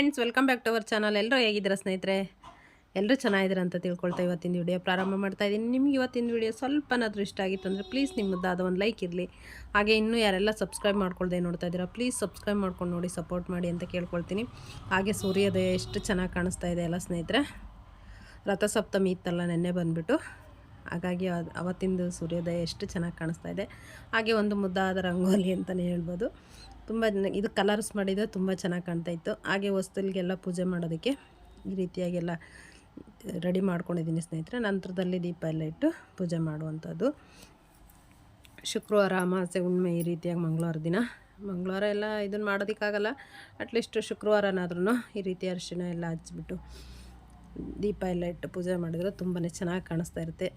Friends welcome back to our channel ಎಲ್ಲರೂ ಹೇಗಿದ್ದೀರಾ ಸ್ನೇಹಿತರೆ? ಎಲ್ಲರೂ ಚೆನ್ನಾಗಿದ್ದೀರಾ ಅಂತ ತಿಳ್ಕೊಳ್ತಾ ಇವತ್ತಿನ ವಿಡಿಯೋ ಪ್ರಾರಂಭ ಮಾಡ್ತಾ ಇದ್ದೀನಿ. ನಿಮ್ಗೆ ಇವತ್ತಿನ ವಿಡಿಯೋ ಸ್ವಲ್ಪನಾದರೂ ಇಷ್ಟ ಆಗಿತ್ತು ಅಂದರೆ ಪ್ಲೀಸ್ ನಿಮ್ಮದಾದ ಒಂದು ಲೈಕ್ ಇರಲಿ. ಹಾಗೆ ಇನ್ನೂ ಯಾರೆಲ್ಲ ಸಬ್ಸ್ಕ್ರೈಬ್ ಮಾಡ್ಕೊಳ್ದೆ ನೋಡ್ತಾ ಇದ್ದೀರಾ ಪ್ಲೀಸ್ ಸಬ್ಸ್ಕ್ರೈಬ್ ಮಾಡ್ಕೊಂಡು ನೋಡಿ ಸಪೋರ್ಟ್ ಮಾಡಿ ಅಂತ ಕೇಳ್ಕೊಳ್ತೀನಿ. ಹಾಗೆ ಸೂರ್ಯೋದಯ ಎಷ್ಟು ಚೆನ್ನಾಗಿ ಕಾಣಿಸ್ತಾ ಇದೆ ಎಲ್ಲ ಸ್ನೇಹಿತರೆ? ರಥಸಪ್ತಮಿ ಇತ್ತಲ್ಲ, ನೆನ್ನೆ ಬಂದುಬಿಟ್ಟು. ಹಾಗಾಗಿ ಅದು ಅವತ್ತಿಂದು ಸೂರ್ಯೋದಯ ಎಷ್ಟು ಚೆನ್ನಾಗಿ ಕಾಣಿಸ್ತಾ ಇದೆ. ಹಾಗೆ ಒಂದು ಮುದ್ದಾದ ರಂಗೋಲಿ ಅಂತಲೇ ಹೇಳ್ಬೋದು. ತುಂಬ ಇದು ಕಲರ್ಸ್ ಮಾಡಿದರೆ ತುಂಬ ಚೆನ್ನಾಗಿ ಕಾಣ್ತಾ ಇತ್ತು. ಹಾಗೆ ವಸ್ತುಗಳಿಗೆಲ್ಲ ಪೂಜೆ ಮಾಡೋದಕ್ಕೆ ಈ ರೀತಿಯಾಗೆಲ್ಲ ರೆಡಿ ಮಾಡ್ಕೊಂಡಿದ್ದೀನಿ ಸ್ನೇಹಿತರೆ. ನಂತರದಲ್ಲಿ ದೀಪ ಎಲ್ಲ ಇಟ್ಟು ಪೂಜೆ ಮಾಡುವಂಥದ್ದು. ಶುಕ್ರವಾರ ಅಮಾವಾಸ್ಯೆ, ಹುಣ್ಣಿಮೆ ಈ ರೀತಿಯಾಗಿ ಮಂಗಳವಾರ ದಿನ. ಮಂಗಳವಾರ ಎಲ್ಲ ಇದನ್ನು ಮಾಡೋದಕ್ಕಾಗಲ್ಲ. ಅಟ್ಲೀಸ್ಟ್ ಶುಕ್ರವಾರನಾದ್ರೂ ಈ ರೀತಿ ಅರ್ಶಿನ ಎಲ್ಲ ಹಚ್ಬಿಟ್ಟು ದೀಪ ಎಲ್ಲ ಇಟ್ಟು ಪೂಜೆ ಮಾಡಿದ್ರೆ ತುಂಬಾ ಚೆನ್ನಾಗಿ ಕಾಣಿಸ್ತಾ ಇರುತ್ತೆ.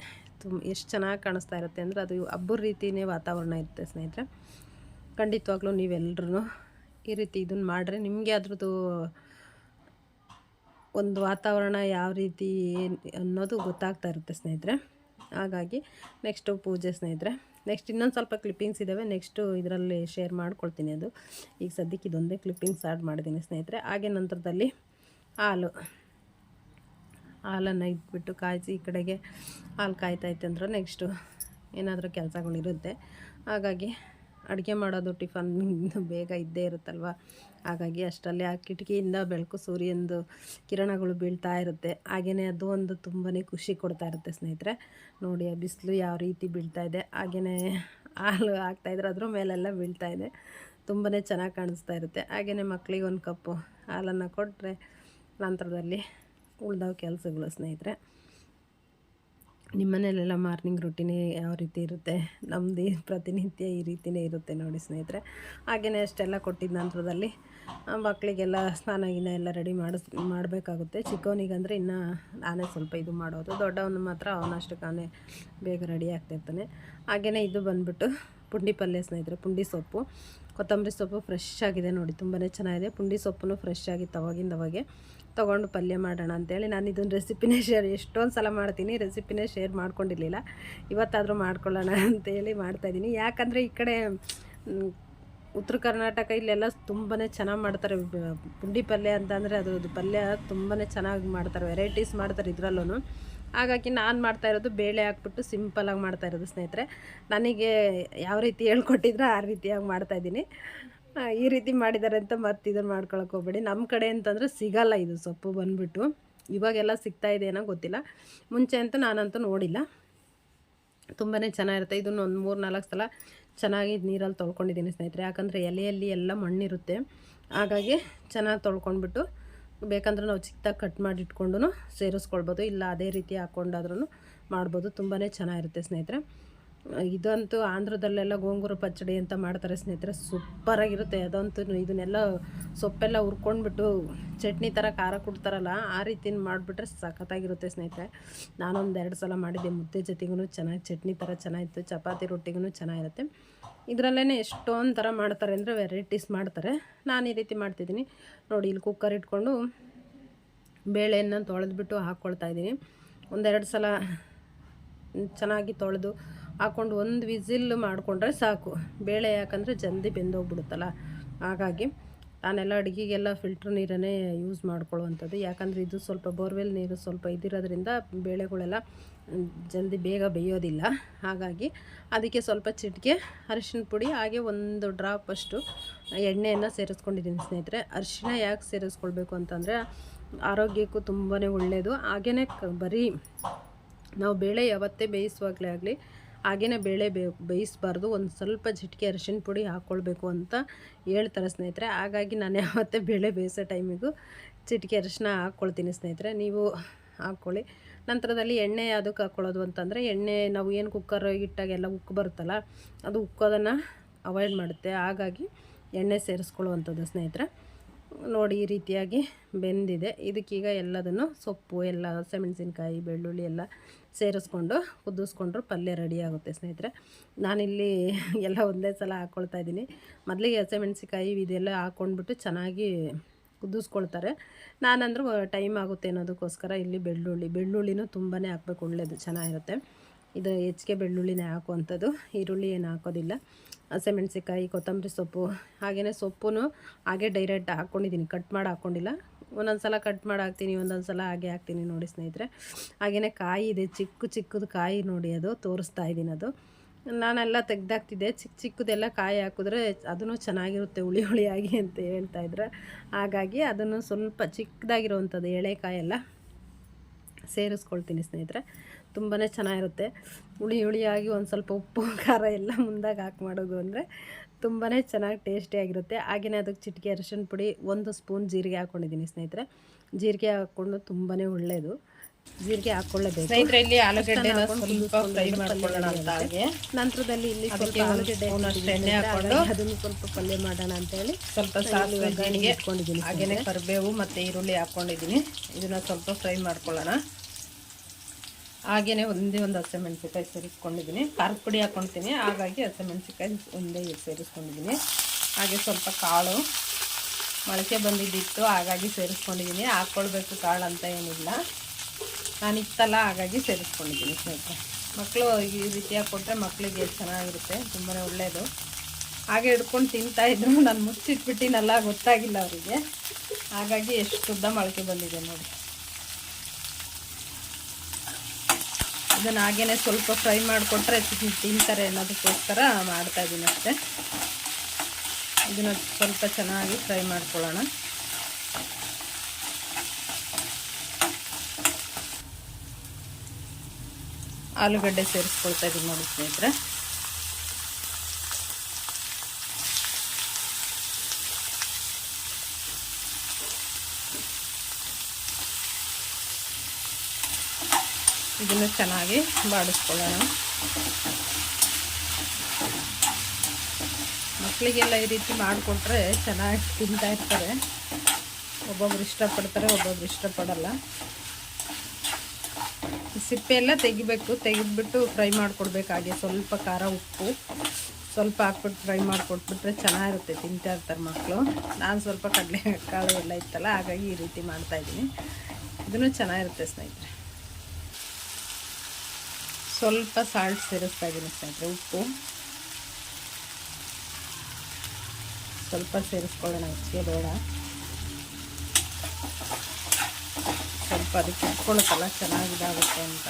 ತುಂಬ ಎಷ್ಟು ಚೆನ್ನಾಗಿ ಕಾಣಿಸ್ತಾ ಇರುತ್ತೆ ಅಂದರೆ ಅದು ಹಬ್ಬದ ರೀತಿಯೇ ವಾತಾವರಣ ಇರುತ್ತೆ ಸ್ನೇಹಿತರೆ. ಖಂಡಿತವಾಗ್ಲೂ ನೀವೆಲ್ಲರೂ ಈ ರೀತಿ ಇದನ್ನು ಮಾಡಿದ್ರೆ ನಿಮಗೆ ಅದ್ರದ್ದು ಒಂದು ವಾತಾವರಣ ಯಾವ ರೀತಿ ಅನ್ನೋದು ಗೊತ್ತಾಗ್ತಾ ಇರುತ್ತೆ ಸ್ನೇಹಿತರೆ. ಹಾಗಾಗಿ ನೆಕ್ಸ್ಟು ಪೂಜೆ ಸ್ನೇಹಿತರೆ. ನೆಕ್ಸ್ಟ್ ಇನ್ನೊಂದು ಸ್ವಲ್ಪ ಕ್ಲಿಪ್ಪಿಂಗ್ಸ್ ಇದ್ದಾವೆ ನೆಕ್ಸ್ಟು ಇದರಲ್ಲಿ ಶೇರ್ ಮಾಡ್ಕೊಳ್ತೀನಿ ಅದು. ಈಗ ಸದ್ಯಕ್ಕೆ ಇದೊಂದೇ ಕ್ಲಿಪ್ಪಿಂಗ್ಸ್ ಆ್ಯಡ್ ಮಾಡಿದ್ದೀನಿ ಸ್ನೇಹಿತರೆ. ಹಾಗೆ ನಂತರದಲ್ಲಿ ಹಾಲು. ಹಾಲನ್ನು ಇಟ್ಬಿಟ್ಟು ಕಾಯಿಸಿ ಈ ಕಡೆಗೆ ಹಾಲು ಕಾಯ್ತೈತೆ ಅಂದ್ರೆ ನೆಕ್ಸ್ಟು ಏನಾದರೂ ಕೆಲಸಗಳಿರುತ್ತೆ ಹಾಗಾಗಿ ಅಡುಗೆ ಮಾಡೋದು ಟಿಫನ್ ಬೇಗ ಇದ್ದೇ ಇರುತ್ತಲ್ವ? ಹಾಗಾಗಿ ಅಷ್ಟರಲ್ಲಿ ಆ ಕಿಟಕಿಯಿಂದ ಬೆಳಕು ಸೂರ್ಯಂದು ಕಿರಣಗಳು ಬೀಳ್ತಾ ಇರುತ್ತೆ. ಹಾಗೆಯೇ ಅದು ಒಂದು ತುಂಬಾ ಖುಷಿ ಕೊಡ್ತಾ ಇರುತ್ತೆ ಸ್ನೇಹಿತರೆ. ನೋಡಿ, ಆ ಬಿಸಿಲು ಯಾವ ರೀತಿ ಬೀಳ್ತಾ ಇದೆ. ಹಾಗೆಯೇ ಹಾಲು ಹಾಕ್ತಾಯಿದ್ರೆ ಅದ್ರ ಮೇಲೆಲ್ಲ ಬೀಳ್ತಾ ಇದೆ. ತುಂಬಾ ಚೆನ್ನಾಗಿ ಕಾಣಿಸ್ತಾ ಇರುತ್ತೆ. ಹಾಗೆಯೇ ಮಕ್ಕಳಿಗೆ ಒಂದು ಕಪ್ಪು ಹಾಲನ್ನು ಕೊಟ್ಟರೆ ನಂತರದಲ್ಲಿ ಉಳ್ದವು ಕೆಲಸಗಳು ಸ್ನೇಹಿತರೆ. ನಿಮ್ಮ ಮನೇಲೆಲ್ಲ ಮಾರ್ನಿಂಗ್ ರೊಟೀನೇ ಯಾವ ರೀತಿ ಇರುತ್ತೆ? ನಮ್ಮದು ಪ್ರತಿನಿತ್ಯ ಈ ರೀತಿಯೇ ಇರುತ್ತೆ ನೋಡಿ ಸ್ನೇಹಿತರೆ. ಹಾಗೆಯೇ ಅಷ್ಟೆಲ್ಲ ಕೊಟ್ಟಿದ್ದ ನಂತರದಲ್ಲಿ ಮಕ್ಕಳಿಗೆಲ್ಲ ಸ್ನಾನ ಗಿನ ಎಲ್ಲ ರೆಡಿ ಮಾಡಿಸ್, ಮಾಡಬೇಕಾಗುತ್ತೆ. ಚಿಕ್ಕವನಿಗಂದರೆ ಇನ್ನು ನಾನೇ ಸ್ವಲ್ಪ ಇದು ಮಾಡೋದು. ದೊಡ್ಡವನು ಮಾತ್ರ ಅವನಷ್ಟಕ್ಕೆ ಬೇಗ ರೆಡಿ ಆಗ್ತಿರ್ತಾನೆ ಹಾಗೆಯೇ ಇದು ಬಂದುಬಿಟ್ಟು ಪುಂಡಿ ಪಲ್ಯ ಸ್ನೇಹಿತರೆ, ಪುಂಡಿ ಸೊಪ್ಪು. ಕೊತ್ತಂಬರಿ ಸೊಪ್ಪು ಫ್ರೆಶ್ ಆಗಿದೆ ನೋಡಿ ತುಂಬಾ ಚೆನ್ನಾಗಿದೆ. ಪುಂಡಿ ಸೊಪ್ಪು ಫ್ರೆಶ್ ಆಗಿತ್ತು ಅವಾಗಿಂದ ಅವಾಗೆ. ತೊಗೊಂಡು ಪಲ್ಯ ಮಾಡೋಣ ಅಂತೇಳಿ ನಾನು ಇದೊಂದು ರೆಸಿಪಿನೇ ಶೇರ್ ಎಷ್ಟೊಂದು ಸಲ ಮಾಡ್ತೀನಿ ರೆಸಿಪಿನೇ ಶೇರ್ ಮಾಡ್ಕೊಂಡಿರಲಿಲ್ಲ. ಇವತ್ತಾದರೂ ಮಾಡ್ಕೊಳ್ಳೋಣ ಅಂತೇಳಿ ಮಾಡ್ತಾಯಿದ್ದೀನಿ ಯಾಕಂದರೆ ಈ ಕಡೆ ಉತ್ತರ ಕರ್ನಾಟಕ ಇಲ್ಲೆಲ್ಲ ತುಂಬಾ ಚೆನ್ನಾಗಿ ಮಾಡ್ತಾರೆ. ಪುಂಡಿ ಪಲ್ಯ ಅಂತಂದರೆ ಅದು ಪಲ್ಯ ತುಂಬಾ ಚೆನ್ನಾಗಿ ಮಾಡ್ತಾರೆ ವೆರೈಟೀಸ್ ಮಾಡ್ತಾರೆ ಇದರಲ್ಲೂ ಹಾಗಾಗಿ ನಾನು ಮಾಡ್ತಾ ಇರೋದು ಬೇಳೆ ಹಾಕ್ಬಿಟ್ಟು ಸಿಂಪಲಾಗಿ ಮಾಡ್ತಾ ಇರೋದು ಸ್ನೇಹಿತರೆ. ನನಗೆ ಯಾವ ರೀತಿ ಹೇಳ್ಕೊಟ್ಟಿದ್ರೆ ಆ ರೀತಿಯಾಗಿ ಮಾಡ್ತಾಯಿದ್ದೀನಿ ಈ ರೀತಿ ಮಾಡಿದ್ದಾರೆ ಅಂತ ಮತ್ತೆ ಇದನ್ನು ಮಾಡ್ಕೊಳಕ್ಕೆ ಹೋಗ್ಬೇಡಿ. ನಮ್ಮ ಕಡೆ ಅಂತಂದರೆ ಸಿಗಲ್ಲ ಇದು ಸೊಪ್ಪು ಬಂದುಬಿಟ್ಟು. ಇವಾಗೆಲ್ಲ ಸಿಗ್ತಾ ಏನೋ ಗೊತ್ತಿಲ್ಲ. ಮುಂಚೆ ಅಂತೂ ನಾನಂತೂ ನೋಡಿಲ್ಲ. ತುಂಬಾ ಚೆನ್ನಾಗಿರುತ್ತೆ. ಇದನ್ನು ಒಂದು ಮೂರು ನಾಲ್ಕು ಸಲ ಚೆನ್ನಾಗಿ ನೀರಲ್ಲಿ ತೊಳ್ಕೊಂಡಿದ್ದೀನಿ ಸ್ನೇಹಿತರೆ. ಯಾಕಂದರೆ ಎಲೆಯಲ್ಲಿ ಎಲ್ಲ ಮಣ್ಣಿರುತ್ತೆ. ಹಾಗಾಗಿ ಚೆನ್ನಾಗಿ ತೊಳ್ಕೊಂಡ್ಬಿಟ್ಟು ಬೇಕಂದ್ರೆ ನಾವು ಚಿಕ್ಕದಾಗಿ ಕಟ್ ಮಾಡಿ ಇಟ್ಕೊಂಡು ಸೇರಿಸ್ಕೊಳ್ಬೋದು. ಇಲ್ಲ ಅದೇ ರೀತಿ ಹಾಕ್ಕೊಂಡಾದ್ರೂ ಮಾಡ್ಬೋದು. ತುಂಬಾ ಚೆನ್ನಾಗಿರುತ್ತೆ ಸ್ನೇಹಿತರೆ. ಇದಂತೂ ಆಂಧ್ರದಲ್ಲೆಲ್ಲ ಗೋಂಗೂರ ಪಚ್ಚಡಿ ಅಂತ ಮಾಡ್ತಾರೆ ಸ್ನೇಹಿತರೆ. ಸೂಪರಾಗಿರುತ್ತೆ. ಅದಂತೂ ಇದನ್ನೆಲ್ಲ ಸೊಪ್ಪೆಲ್ಲ ಹುರ್ಕೊಂಡ್ಬಿಟ್ಟು ಚಟ್ನಿ ಥರ ಖಾರ ಕೊಡ್ತಾರಲ್ಲ, ಆ ರೀತಿ ಮಾಡಿಬಿಟ್ರೆ ಸಖತ್ತಾಗಿರುತ್ತೆ ಸ್ನೇಹಿತರೆ. ನಾನೊಂದು ಎರಡು ಸಲ ಮಾಡಿದ್ದೆ. ಮುದ್ದೆ ಜೊತೆಗೂ ಚೆನ್ನಾಗಿ, ಚಟ್ನಿ ಥರ ಚೆನ್ನಾಗಿತ್ತು. ಚಪಾತಿ ರೊಟ್ಟಿಗೂ ಚೆನ್ನಾಗಿರುತ್ತೆ. ಇದರಲ್ಲೇ ಎಷ್ಟೊಂದು ಥರ ಮಾಡ್ತಾರೆ ಅಂದರೆ ವೆರೈಟೀಸ್ ಮಾಡ್ತಾರೆ. ನಾನು ಈ ರೀತಿ ಮಾಡ್ತಿದ್ದೀನಿ. ನೋಡಿ, ಇಲ್ಲಿ ಕುಕ್ಕರ್ ಇಟ್ಕೊಂಡು ಬೇಳೆಯನ್ನು ತೊಳೆದ್ಬಿಟ್ಟು ಹಾಕ್ಕೊಳ್ತಾ ಇದ್ದೀನಿ. ಒಂದೆರಡು ಸಲ ಚೆನ್ನಾಗಿ ತೊಳೆದು ಹಾಕ್ಕೊಂಡು ಒಂದು ವಿಸಿಲ್ ಮಾಡಿಕೊಂಡ್ರೆ ಸಾಕು. ಬೇಳೆ ಯಾಕಂದರೆ ಜಲ್ದಿ ಬೆಂದೋಗ್ಬಿಡುತ್ತಲ್ಲ. ಹಾಗಾಗಿ ನಾನೆಲ್ಲ ಅಡುಗೆಗೆಲ್ಲ ಫಿಲ್ಟ್ರ್ ನೀರನ್ನೇ ಯೂಸ್ ಮಾಡ್ಕೊಳ್ಳುವಂಥದ್ದು. ಯಾಕಂದರೆ ಇದು ಸ್ವಲ್ಪ ಬೋರ್ವೆಲ್ ನೀರು ಸ್ವಲ್ಪ ಇದಿರೋದ್ರಿಂದ ಬೇಳೆಗಳೆಲ್ಲ ಜಲ್ದಿ ಬೇಗ ಬೇಯೋದಿಲ್ಲ. ಹಾಗಾಗಿ ಅದಕ್ಕೆ ಸ್ವಲ್ಪ ಚಿಟಿಕೆ, ಅರಿಶಿನ ಪುಡಿ, ಹಾಗೆ ಒಂದು ಡ್ರಾಪ್ ಅಷ್ಟು ಎಣ್ಣೆಯನ್ನು ಸೇರಿಸ್ಕೊಂಡಿದ್ದೀನಿ ಸ್ನೇಹಿತರೆ. ಅರಿಶಿನ ಯಾಕೆ ಸೇರಿಸ್ಕೊಳ್ಬೇಕು ಅಂತಂದರೆ ಆರೋಗ್ಯಕ್ಕೂ ತುಂಬಾ ಒಳ್ಳೆಯದು ಹಾಗೆಯೇ ಕ, ಬರೀ ನಾವು ಬೇಳೆ ಯಾವತ್ತೇ ಬೇಯಿಸುವಾಗಲೇ ಆಗಲಿ ಹಾಗೆಯೇ ಬೇಳೆ ಬೇ, ಬೇಯಿಸಬಾರ್ದು. ಒಂದು ಸ್ವಲ್ಪ ಜಿಟಿಕೆ ಅರಿಶಿನ ಪುಡಿ ಹಾಕ್ಕೊಳ್ಬೇಕು ಅಂತ ಹೇಳ್ತಾರೆ ಸ್ನೇಹಿತರೆ. ಹಾಗಾಗಿ ನಾನು ಯಾವತ್ತೇ ಬೇಳೆ ಬೇಯಿಸೋ ಟೈಮಿಗೂ ಚಿಟಿಕೆ, ಅರಿಶಿನ ಹಾಕ್ಕೊಳ್ತೀನಿ ಸ್ನೇಹಿತರೆ. ನೀವು ಹಾಕ್ಕೊಳ್ಳಿ. ನಂತರದಲ್ಲಿ ಎಣ್ಣೆ ಅದಕ್ಕೆ ಹಾಕ್ಕೊಳ್ಳೋದು ಅಂತಂದರೆ, ಎಣ್ಣೆ ನಾವು ಏನು ಕುಕ್ಕರ್ ಇಟ್ಟಾಗೆಲ್ಲ ಉಕ್ಕು ಬರುತ್ತಲ್ಲ, ಅದು ಉಕ್ಕೋದನ್ನು ಅವಾಯ್ಡ್ ಮಾಡುತ್ತೆ. ಹಾಗಾಗಿ ಎಣ್ಣೆ ಸೇರಿಸ್ಕೊಳ್ಳುವಂಥದ್ದು ಸ್ನೇಹಿತರೆ. ನೋಡಿ, ಈ ರೀತಿಯಾಗಿ ಬೆಂದಿದೆ. ಇದಕ್ಕೀಗ ಎಲ್ಲದನ್ನು ಸೊಪ್ಪು, ಎಲ್ಲ ಹಸಿಮೆಣಸಿನ್ಕಾಯಿ, ಬೆಳ್ಳುಳ್ಳಿ ಎಲ್ಲ ಸೇರಿಸ್ಕೊಂಡು ಕುದಿಸ್ಕೊಂಡ್ರು ಪಲ್ಯ ರೆಡಿ ಆಗುತ್ತೆ ಸ್ನೇಹಿತರೆ. ನಾನಿಲ್ಲಿ ಎಲ್ಲ ಒಂದೇ ಸಲ ಹಾಕ್ಕೊಳ್ತಾ ಇದ್ದೀನಿ. ಮೊದಲಿಗೆ ಹಸಿಮೆಣಸಿನ್ಕಾಯಿ ಇದೆಲ್ಲ ಹಾಕ್ಕೊಂಡ್ಬಿಟ್ಟು ಚೆನ್ನಾಗಿ ಕುದಿಸ್ಕೊಳ್ತಾರೆ. ನಾನಂದ್ರೂ ಟೈಮ್ ಆಗುತ್ತೆ ಅನ್ನೋದಕ್ಕೋಸ್ಕರ ಇಲ್ಲಿ ಬೆಳ್ಳುಳ್ಳಿ, ಬೆಳ್ಳುಳ್ಳಿನೂ ತುಂಬಾ ಹಾಕ್ಬೇಕು ಒಳ್ಳೆಯದು ಚೆನ್ನಾಗಿರುತ್ತೆ. ಇದು ಹೆಚ್ಚಿಗೆ ಬೆಳ್ಳುಳ್ಳಿನೇ ಹಾಕುವಂಥದ್ದು, ಈರುಳ್ಳಿ ಏನು ಹಾಕೋದಿಲ್ಲ. ಹಸಿಮೆಣ್ಸಿಕಾಯಿ ಕೊತ್ತಂಬರಿ ಸೊಪ್ಪು ಹಾಗೆಯೇ ಸೊಪ್ಪು ಹಾಗೆ ಡೈರೆಕ್ಟ್ ಹಾಕ್ಕೊಂಡಿದ್ದೀನಿ ಕಟ್ ಮಾಡಿ ಹಾಕ್ಕೊಂಡಿಲ್ಲ ಒಂದೊಂದು ಸಲ ಕಟ್ ಮಾಡಿ ಹಾಕ್ತೀನಿ ಒಂದೊಂದು ಸಲ ಹಾಗೆ ಹಾಕ್ತೀನಿ ನೋಡಿ ಸ್ನೇಹಿತರೆ. ಹಾಗೆಯೇ ಕಾಯಿ ಇದೆ, ಚಿಕ್ಕ ಚಿಕ್ಕದು ಕಾಯಿ ನೋಡಿ ಅದು, ತೋರಿಸ್ತಾ ಇದ್ದೀನಿ ಅದು. ನಾನೆಲ್ಲ ತೆಗ್ದಾಕ್ತಿದ್ದೆ. ಚಿಕ್ಕ ಚಿಕ್ಕದೆಲ್ಲ ಕಾಯಿ ಹಾಕಿದ್ರೆ ಅದನ್ನು ಚೆನ್ನಾಗಿರುತ್ತೆ ಹುಳಿ ಹುಳಿಯಾಗಿ ಅಂತ ಹೇಳ್ತಾ ಇದ್ರು. ಹಾಗಾಗಿ ಅದನ್ನು ಸ್ವಲ್ಪ ಚಿಕ್ಕದಾಗಿರುವಂಥದ್ದು ಎಳೆಕಾಯೆಲ್ಲ ಸೇರಿಸ್ಕೊಳ್ತೀನಿ ಸ್ನೇಹಿತರೆ. ತುಂಬಾ ಚೆನ್ನಾಗಿರುತ್ತೆ. ಹುಳಿ ಹುಳಿಯಾಗಿ ಒಂದು ಸ್ವಲ್ಪ ಉಪ್ಪು, ಖಾರ ಎಲ್ಲ ಮುಂದಾಗಿ ಹಾಕಿ ಮಾಡೋದು ಅಂದರೆ ತುಂಬಾ ಚೆನ್ನಾಗಿ ಟೇಸ್ಟಿಯಾಗಿರುತ್ತೆ ಹಾಗೆಯೇ ಅದಕ್ಕೆ ಚಿಟಿಕೆ ಅರಿಶಿಣ ಪುಡಿ ಒಂದು ಸ್ಪೂನ್ ಜೀರಿಗೆ ಹಾಕ್ಕೊಂಡಿದ್ದೀನಿ ಸ್ನೇಹಿತರೆ. ಜೀರಿಗೆ ಹಾಕ್ಕೊಂಡು ತುಂಬಾ ಒಳ್ಳೆಯದು ಜೀರಿಗೆ ಹಾಕೊಳ್ಳಬೇಕು. ಸ್ನೇಹಿತರೆ ಇಲ್ಲಿ ಆಲೂಗಡ್ಡೆ ಸ್ವಲ್ಪ ಫ್ರೈ ಮಾಡ್ಕೊಳ್ಳೋಣ ಅಂತ ಹಾಗೆ. ನಂತರದಲ್ಲಿ ಇಲ್ಲಿ ಸ್ವಲ್ಪ ಆಲೂಗಡ್ಡೆ ಎಣ್ಣೆ ಹಾಕೊಂಡು ಅದನ್ನು ಸ್ವಲ್ಪ ಪಲ್ಯ ಮಾಡೋಣ ಅಂತೇಳಿ. ಸ್ವಲ್ಪ ಸಾಸಿವೆ ಜೀರಿಗೆ ಇಟ್ಕೊಂಡಿದ್ದೀನಿ ಹಾಗೇನೆ ಕರಿಬೇವು ಮತ್ತೆ ಈರುಳ್ಳಿ ಹಾಕೊಂಡಿದ್ದೀನಿ. ಇದನ್ನ ಸ್ವಲ್ಪ ಫ್ರೈ ಮಾಡ್ಕೊಳ್ಳೋಣ. ಹಾಗೇನೆ ಒಂದೇ ಒಂದು ಹಸಿಮೆಣ್ಸಿಕಾಯಿ ಸೇರಿಸ್ಕೊಂಡಿದ್ದೀನಿ. ಖಾರದ ಪುಡಿ ಹಾಕ್ಕೊಳ್ತೀನಿ ಹಾಗಾಗಿ ಹಸಿಮೆಣ್ಸಿಕಾಯಿ ಒಂದೇ ಸೇರಿಸ್ಕೊಂಡಿದ್ದೀನಿ. ಹಾಗೆ ಸ್ವಲ್ಪ ಕಾಳು. ಮೊಳಕೆ ಬಂದಿದ್ದಿತ್ತು. ಹಾಗಾಗಿ ಸೇರಿಸ್ಕೊಂಡಿದ್ದೀನಿ. ಹಾಕ್ಕೊಳ್ಬೇಕು ಕಾಳು ಅಂತ ಏನಿಲ್ಲ. ನಾನು ಇತ್ತಲ್ಲ ಹಾಗಾಗಿ ಸೇರಿಸ್ಕೊಂಡಿದ್ದೀನಿ ಸ್ನೇಹಿತರೆ. ಮಕ್ಕಳು ಈ ರೀತಿಯಾಗಿ ಕೊಟ್ಟರೆ ಮಕ್ಕಳಿಗೆ ಚೆನ್ನಾಗಿರುತ್ತೆ ತುಂಬಾ ಒಳ್ಳೆಯದು ಹಾಗೆ ಹಿಡ್ಕೊಂಡು ತಿಂತಾ ಇದ್ರು ನಾನು ಮುಚ್ಚಿಟ್ಬಿಟ್ಟಿನಲ್ಲ ಗೊತ್ತಾಗಿಲ್ಲ ಅವರಿಗೆ. ಹಾಗಾಗಿ ಎಷ್ಟು ಉದ್ದ ಮೊಳಕೆ ಬಂದಿದೆ ನೋಡಿ. ಇದನ್ನು ಹಾಗೇನೆ ಸ್ವಲ್ಪ ಫ್ರೈ ಮಾಡಿಕೊಟ್ರೆ ತಿಂತಾರೆ ಅನ್ನೋದಕ್ಕೋಸ್ಕರ ಮಾಡ್ತಾ ಇದ್ದೀನಿ ಅಷ್ಟೇ. ಇದನ್ನು ಸ್ವಲ್ಪ ಚೆನ್ನಾಗಿ ಫ್ರೈ ಮಾಡ್ಕೊಳ್ಳೋಣ. ಆಲೂಗಡ್ಡೆ ಸೇರಿಸ್ಕೊಳ್ತಾ ಇದ್ದೀನಿ ನೋಡಿ ಸ್ನೇಹಿತರೆ. ಇದನ್ನು ಚೆನ್ನಾಗಿ ಬಾಡಿಸ್ಕೊಳ್ಳೋಣ. ಮಕ್ಕಳಿಗೆಲ್ಲ ಈ ರೀತಿ ಮಾಡಿಕೊಟ್ರೆ ಚೆನ್ನಾಗಿ ತಿಂತಾ ಇರ್ತಾರೆ. ಒಬ್ಬೊಬ್ರು ಇಷ್ಟಪಡ್ತಾರೆ, ಒಬ್ಬೊಬ್ರು ಇಷ್ಟಪಡಲ್ಲ. ಸಿಪ್ಪೆ ಎಲ್ಲ ತೆಗಿಬೇಕು, ತೆಗೆದ್ಬಿಟ್ಟು ಫ್ರೈ ಮಾಡಿಕೊಡ್ಬೇಕು. ಹಾಗೆ ಸ್ವಲ್ಪ ಖಾರ, ಉಪ್ಪು ಸ್ವಲ್ಪ ಹಾಕ್ಬಿಟ್ಟು ಫ್ರೈ ಮಾಡಿಕೊಟ್ಬಿಟ್ರೆ ಚೆನ್ನಾಗಿರುತ್ತೆ ತಿಂತಾ ಇರ್ತಾರೆ ಮಕ್ಕಳು ನಾನು ಸ್ವಲ್ಪ ಕಡಲೆ ಕಾಳು ಎಲ್ಲ ಇತ್ತಲ್ಲ, ಹಾಗಾಗಿ ಈ ರೀತಿ ಮಾಡ್ತಾಯಿದ್ದೀನಿ ಇದನ್ನು ಚೆನ್ನಾಗಿರುತ್ತೆ ಸ್ನೇಹಿತರೆ. ಸ್ವಲ್ಪ ಸಾಲ್ಟ್ ಸೇರಿಸ್ತಾ ಇದ್ದೀನಿ ಸ್ನೇಹಿತರೆ, ಉಪ್ಪು. ಸ್ವಲ್ಪ ಸೇರಿಸ್ಕೊಳ್ಳೋಣ ಬೇಡ. ಸ್ವಲ್ಪ ಅದಕ್ಕೆ ಚೆನ್ನಾಗಿ ಚೆನ್ನಾಗಿದಾಗುತ್ತೆ ಅಂತ.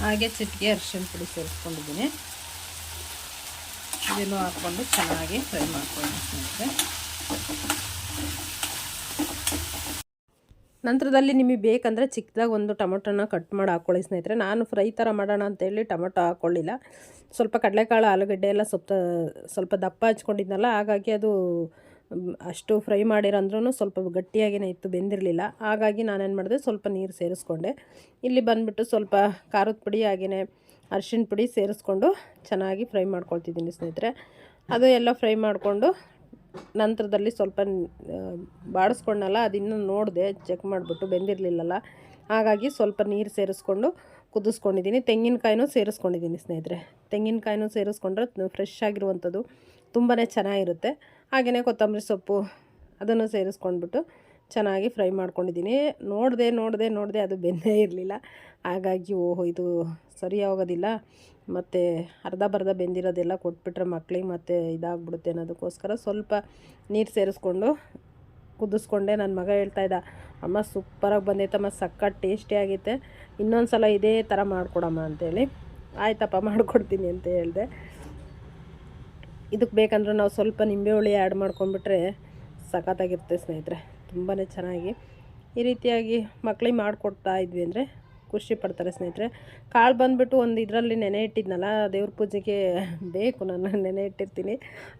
ಹಾಗೆ ಚಿಟಿಕೆ ಅರಿಶಿನ ಪುಡಿ ಸೇರಿಸ್ಕೊಂಡಿದ್ದೀನಿ. ಇದನ್ನು ಹಾಕ್ಕೊಂಡು ಚೆನ್ನಾಗಿ ಫ್ರೈ ಮಾಡ್ಕೊಳ್ಳೋಣ ಸ್ನೇಹಿತರೆ. ನಂತರದಲ್ಲಿ ನಿಮಗೆ ಬೇಕಂದರೆ ಚಿಕ್ಕದಾಗಿ ಒಂದು ಟೊಮೊಟೊನ ಕಟ್ ಮಾಡಿ ಹಾಕ್ಕೊಳ್ಳಿ ಸ್ನೇಹಿತರೆ. ನಾನು ಫ್ರೈ ಥರ ಮಾಡೋಣ ಅಂತೇಳಿ ಟೊಮೊಟೊ ಹಾಕ್ಕೊಳ್ಳಿಲ್ಲ ಸ್ವಲ್ಪ ಕಡಲೆಕಾಳು, ಆಲೂಗಡ್ಡೆ ಎಲ್ಲ ಸ್ವಲ್ಪ ಸ್ವಲ್ಪ ದಪ್ಪ ಹಚ್ಕೊಂಡಿದ್ನಲ್ಲ, ಹಾಗಾಗಿ ಅದು ಅಷ್ಟು ಫ್ರೈ ಮಾಡಿರಂದ್ರೂ ಸ್ವಲ್ಪ ಗಟ್ಟಿಯಾಗೇ ಇತ್ತು, ಬೆಂದಿರಲಿಲ್ಲ. ಹಾಗಾಗಿ ನಾನೇನು ಮಾಡಿದೆ, ಸ್ವಲ್ಪ ನೀರು ಸೇರಿಸ್ಕೊಂಡೆ. ಇಲ್ಲಿ ಬಂದುಬಿಟ್ಟು ಸ್ವಲ್ಪ ಖಾರದ ಪುಡಿ ಹಾಗೆಯೇ ಅರಿಶಿಣ ಪುಡಿ ಸೇರಿಸ್ಕೊಂಡು ಚೆನ್ನಾಗಿ ಫ್ರೈ ಮಾಡ್ಕೊಳ್ತಿದ್ದೀನಿ ಸ್ನೇಹಿತರೆ. ಅದು ಎಲ್ಲ ಫ್ರೈ ಮಾಡಿಕೊಂಡು ನಂತರದಲ್ಲಿ ಸ್ವಲ್ಪ ಬಾಡಿಸ್ಕೊಂಡಲ್ಲ, ಅದಿನ್ನೂ ನೋಡಿದೆ ಚೆಕ್ ಮಾಡಿಬಿಟ್ಟು ಬೆಂದಿರಲಿಲ್ಲಲ್ಲ. ಹಾಗಾಗಿ ಸ್ವಲ್ಪ ನೀರು ಸೇರಿಸ್ಕೊಂಡು ಕುದಿಸ್ಕೊಂಡಿದ್ದೀನಿ. ತೆಂಗಿನಕಾಯಿನೂ ಸೇರಿಸ್ಕೊಂಡಿದ್ದೀನಿ ಸ್ನೇಹಿತರೆ. ತೆಂಗಿನಕಾಯಿನೂ ಸೇರಿಸ್ಕೊಂಡ್ರೆ ಫ್ರೆಶ್ ಆಗಿರುವಂಥದ್ದು ತುಂಬಾ ಚೆನ್ನಾಗಿರುತ್ತೆ. ಹಾಗೆಯೇ ಕೊತ್ತಂಬರಿ ಸೊಪ್ಪು ಅದನ್ನು ಸೇರಿಸ್ಕೊಂಡ್ಬಿಟ್ಟು ಚೆನ್ನಾಗಿ ಫ್ರೈ ಮಾಡ್ಕೊಂಡಿದ್ದೀನಿ. ನೋಡಿದೆ ನೋಡಿದೆ ನೋಡಿದೆ ಅದು ಬೆಂದೇ ಇರಲಿಲ್ಲ. ಹಾಗಾಗಿ ಓಹೋ, ಇದು ಸರಿ ಹೋಗೋದಿಲ್ಲ ಮತ್ತು ಅರ್ಧ ಬರ್ಧ ಬೆಂದಿರೋದೆಲ್ಲ ಕೊಟ್ಬಿಟ್ರೆ ಮಕ್ಳಿಗೆ ಮತ್ತು ಇದಾಗ್ಬಿಡುತ್ತೆ ಅನ್ನೋದಕ್ಕೋಸ್ಕರ ಸ್ವಲ್ಪ ನೀರು ಸೇರಿಸ್ಕೊಂಡು ಕುದಿಸ್ಕೊಂಡೆ. ನನ್ನ ಮಗ ಹೇಳ್ತಾ ಇದ್ದ, ಅಮ್ಮ, ಸೂಪರಾಗಿ ಬಂದೈತಮ್ಮ ಸಕ್ಕ ಟೇಸ್ಟಿ ಇನ್ನೊಂದು ಸಲ ಇದೇ ಥರ ಮಾಡಿಕೊಡಮ್ಮ ಅಂತೇಳಿ. ಆಯ್ತಪ್ಪ, ಮಾಡಿಕೊಡ್ತೀನಿ ಅಂತ ಹೇಳಿದೆ. ಇದಕ್ಕೆ ಬೇಕಂದ್ರೆ ನಾವು ಸ್ವಲ್ಪ ನಿಂಬೆ ಹುಳಿ ಆ್ಯಡ್ ಮಾಡ್ಕೊಂಡ್ಬಿಟ್ರೆ ಸಖತ್ತಾಗಿರುತ್ತೆ ಸ್ನೇಹಿತರೆ. ತುಂಬಾ ಚೆನ್ನಾಗಿ ಈ ರೀತಿಯಾಗಿ ಮಕ್ಳಿಗೆ ಮಾಡಿಕೊಡ್ತಾ ಇದ್ವಿ ಅಂದರೆ ಖುಷಿ ಪಡ್ತಾರೆ ಸ್ನೇಹಿತರೆ. ಕಾಳು ಬಂದುಬಿಟ್ಟು ಒಂದು ಇದರಲ್ಲಿ ನೆನೆ ಇಟ್ಟಿದ್ನಲ್ಲ, ದೇವ್ರ ಪೂಜೆಗೆ ಬೇಕು, ನಾನು ನೆನೆ ಇಟ್ಟಿರ್ತೀನಿ.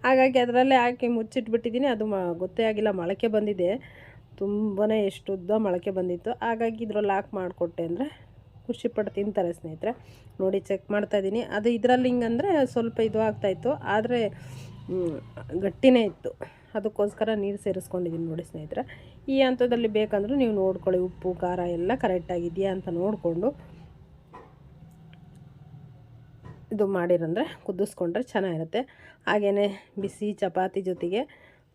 ಹಾಗಾಗಿ ಅದರಲ್ಲೇ ಹಾಕಿ ಮುಚ್ಚಿಟ್ಬಿಟ್ಟಿದ್ದೀನಿ ಅದು ಗೊತ್ತೇ ಆಗಿಲ್ಲ, ಮೊಳಕೆ ಬಂದಿದೆ. ತುಂಬಾ ಎಷ್ಟು ಉದ್ದ ಮೊಳಕೆ ಬಂದಿತ್ತು. ಹಾಗಾಗಿ ಇದ್ರಲ್ಲಿ ಹಾಕಿ ಮಾಡಿಕೊಟ್ಟೆ ಅಂದರೆ ಖುಷಿಪಟ್ಟು ತಿಂತಾರೆ ಸ್ನೇಹಿತರೆ. ನೋಡಿ, ಚೆಕ್ ಮಾಡ್ತಾಯಿದ್ದೀನಿ ಅದು ಇದರಲ್ಲಿ ಹಿಂಗಂದರೆ ಸ್ವಲ್ಪ ಇದು ಆಗ್ತಾಯಿತ್ತು ಆದರೆ ಗಟ್ಟಿನೇ ಇತ್ತು. ಅದಕ್ಕೋಸ್ಕರ ನೀರು ಸೇರಿಸ್ಕೊಂಡಿದ್ದೀನಿ ನೋಡಿ ಸ್ನೇಹಿತರೆ. ಈ ಹಂತದಲ್ಲಿ ಬೇಕಂದ್ರೆ ನೀವು ನೋಡ್ಕೊಳ್ಳಿ, ಉಪ್ಪು, ಖಾರ ಎಲ್ಲ ಕರೆಕ್ಟಾಗಿದೆಯಾ ಅಂತ ನೋಡಿಕೊಂಡು ಇದು ಮಾಡಿರಂದರೆ ಕುದಿಸ್ಕೊಂಡ್ರೆ ಚೆನ್ನಾಗಿರುತ್ತೆ. ಹಾಗೆಯೇ ಬಿಸಿ ಚಪಾತಿ ಜೊತೆಗೆ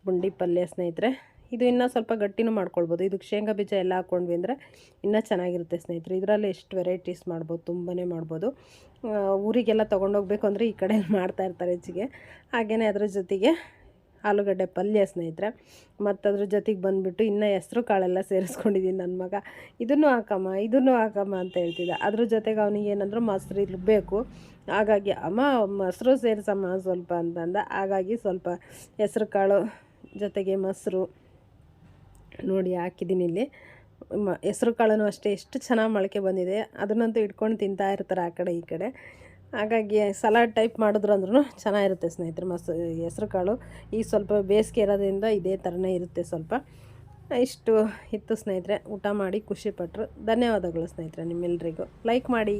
ಬುಂಡಿ ಪಲ್ಯ ಸ್ನೇಹಿತರೆ. ಇದು ಇನ್ನೂ ಸ್ವಲ್ಪ ಗಟ್ಟಿನೂ ಮಾಡ್ಕೊಳ್ಬೋದು. ಇದಕ್ಕೆ ಶೇಂಗಾ ಬೀಜ ಎಲ್ಲ ಹಾಕ್ಕೊಂಡ್ವಿ ಅಂದರೆ ಇನ್ನೂ ಚೆನ್ನಾಗಿರುತ್ತೆ ಸ್ನೇಹಿತರೆ. ಇದರಲ್ಲಿ ಎಷ್ಟು ವೆರೈಟೀಸ್ ಮಾಡ್ಬೋದು ತುಂಬಾ ಮಾಡ್ಬೋದು. ಊರಿಗೆಲ್ಲ ತೊಗೊಂಡೋಗ್ಬೇಕು ಅಂದರೆ ಈ ಕಡೆ ಮಾಡ್ತಾ ಇರ್ತಾರೆ ಹೆಚ್ಚಿಗೆ. ಹಾಗೆಯೇ ಅದರ ಜೊತೆಗೆ ಆಲೂಗಡ್ಡೆ ಪಲ್ಯ ಸ್ನೇಹಿತರೆ. ಮತ್ತು ಅದ್ರ ಜೊತೆಗೆ ಬಂದುಬಿಟ್ಟು ಇನ್ನೂ ಹೆಸ್ರು ಕಾಳೆಲ್ಲ ಸೇರಿಸ್ಕೊಂಡಿದ್ದೀನಿ ನನ್ನ ಮಗ. ಇದನ್ನು ಹಾಕಮ್ಮ ಇದನ್ನು ಹಾಕಮ್ಮ ಅಂತ ಹೇಳ್ತಿದ್ದ. ಅದ್ರ ಜೊತೆಗೆ ಅವನಿಗೆ ಏನಂದ್ರೆ ಮೊಸರು ಬೇಕು. ಹಾಗಾಗಿ ಅಮ್ಮ ಮೊಸರು ಸೇರಿಸಮ್ಮ ಸ್ವಲ್ಪ ಅಂತಂದ. ಹಾಗಾಗಿ ಸ್ವಲ್ಪ ಹೆಸ್ರು ಕಾಳು ಜೊತೆಗೆ ಮೊಸರು ನೋಡಿ ಹಾಕಿದ್ದೀನಿ ಇಲ್ಲಿ. ಮ, ಹೆಸ್ರು ಕಾಳನ್ನು ಅಷ್ಟೇ ಎಷ್ಟು ಚೆನ್ನಾಗಿ ಮೊಳಕೆ ಬಂದಿದೆ. ಅದನ್ನಂತೂ ಇಟ್ಕೊಂಡು ತಿಂತಾ ಇರ್ತಾರೆ ಆ ಕಡೆ ಈ ಕಡೆ. ಹಾಗಾಗಿ ಸಲಾಡ್ ಟೈಪ್ ಮಾಡಿದ್ರು ಅಂದ್ರೂ ಚೆನ್ನಾಗಿರುತ್ತೆ ಸ್ನೇಹಿತರೆ. ಮಸ್, ಹೆಸ್ರು ಕಾಳು ಈ ಸ್ವಲ್ಪ ಬೇಸಿಗೆ ಇರೋದ್ರಿಂದ ಇದೇ ಥರನೇ ಇರುತ್ತೆ ಸ್ವಲ್ಪ. ಇಷ್ಟು ಇತ್ತು ಸ್ನೇಹಿತರೆ. ಊಟ ಮಾಡಿ ಖುಷಿಪಟ್ಟರು ಧನ್ಯವಾದಗಳು ಸ್ನೇಹಿತರೆ ನಿಮ್ಮೆಲ್ಲರಿಗೂ ಲೈಕ್ ಮಾಡಿ.